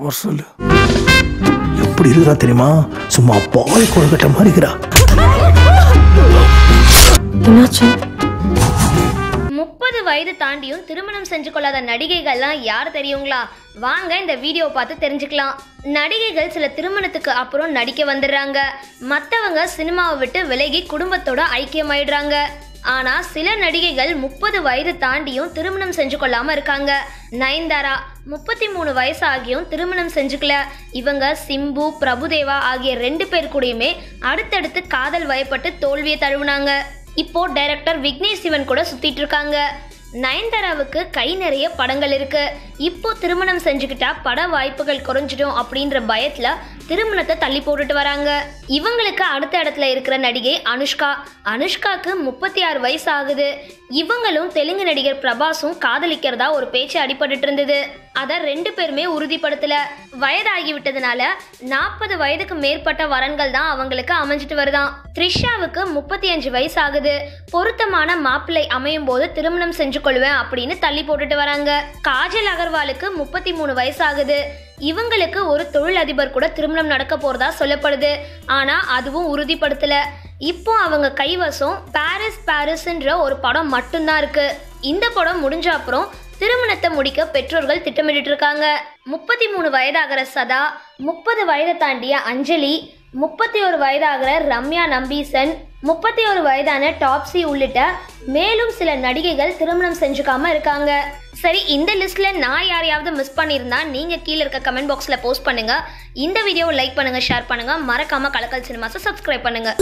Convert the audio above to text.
வர சொல்லு. எப்படி இருக்கிறா தெரியுமா? சும்மா பாய் கொழுக்கட்ட மாதிரி இருக்கிறா முப்பது வயது தாண்டியும் திருமணம் செஞ்சு கொள்ளாத நடிகைகள்லாம் யார் தெரியுங்களா? வாங்க இந்த வீடியோ பார்த்து தெரிஞ்சுக்கலாம். நடிகைகள் சில திருமணத்துக்கு அப்புறம் நடிக்க வந்துடுறாங்க. மற்றவங்க சினிமாவை விட்டு விலகி குடும்பத்தோட ஐக்கியமாயிடுறாங்க. ஆனா சில நடிகைகள் முப்பது வயது தாண்டியும் திருமணம் செஞ்சு கொள்ளாம இருக்காங்க. நயன்தாரா முப்பத்தி மூணு வயசு ஆகியும் திருமணம் செஞ்சுக்கல. இவங்க சிம்பு பிரபுதேவா ஆகிய ரெண்டு பேர் கூடயுமே அடுத்தடுத்து காதல் வயப்பட்டு தோல்வியை தழுவுனாங்க. இப்போ டைரக்டர் விக்னேஷ் சிவன் கூட சுத்திட்டு இருக்காங்க. நயன்தாராவுக்கு கை நிறைய படங்கள் இருக்கு. இப்போ திருமணம் செஞ்சுக்கிட்டா பட வாய்ப்புகள் குறைஞ்சிடும் அப்படின்ற பயத்துல திருமணத்தை தள்ளி போட்டுட்டு வராங்க. இவங்களுக்கு அடுத்த இடத்துல இருக்கிற நடிகை அனுஷ்கா. அனுஷ்காக்கு முப்பத்தி ஆறு வயசு ஆகுது இவங்களும் தெலுங்கு நடிகர் பிரபாஸும் காதலிக்கிறதா ஒரு பேச்சு அடிபட்டு இருந்தது. அதை ரெண்டு பேருமே உறுதிப்படுத்தல. வயதாகி விட்டதுனால நாற்பது வயதுக்கு மேற்பட்ட வரன்கள் தான் அவங்களுக்கு அமைஞ்சிட்டு வருதான் த்ரிஷாவுக்கு முப்பத்தி அஞ்சு வயசு ஆகுது பொருத்தமான மாப்பிள்ளை அமையும் போது திருமணம் செஞ்சு ஏற்றுக்கொள்வேன் அப்படின்னு தள்ளி போட்டுட்டு வராங்க. காஜல் அகர்வாலுக்கு முப்பத்தி மூணு வயசு ஆகுது இவங்களுக்கு ஒரு தொழிலதிபர் கூட திருமணம் நடக்க போறதா சொல்லப்படுது. ஆனா அதுவும் உறுதிப்படுத்தல. இப்போ அவங்க கைவசம் பாரிஸ் பாரிஸ்ன்ற ஒரு படம் மட்டும்தான் இருக்கு. இந்த படம் முடிஞ்ச அப்புறம் திருமணத்தை முடிக்க பெற்றோர்கள் திட்டமிட்டு இருக்காங்க. முப்பத்தி மூணு வயதாகிற சதா முப்பது வயதை தாண்டிய அஞ்சலி முப்பத்தி ஒரு வயதாகிற ரம்யா நம்பீசன் முப்பத்தி ஒரு வயதான டாப்ஸி உள்ளிட்ட மேலும் சில நடிகைகள் திருமணம் செஞ்சுக்காம இருக்காங்க. சரி இந்த லிஸ்ட்ல நான் யாரையாவது மிஸ் பண்ணியிருந்தா நீங்க கீழே இருக்க கமெண்ட் பாக்ஸ்ல போஸ்ட் பண்ணுங்க. இந்த வீடியோவை லைக் பண்ணுங்க ஷேர் பண்ணுங்க. மறக்காம கலக்கல் சினிமாஸை சப்ஸ்கிரைப் பண்ணுங்க.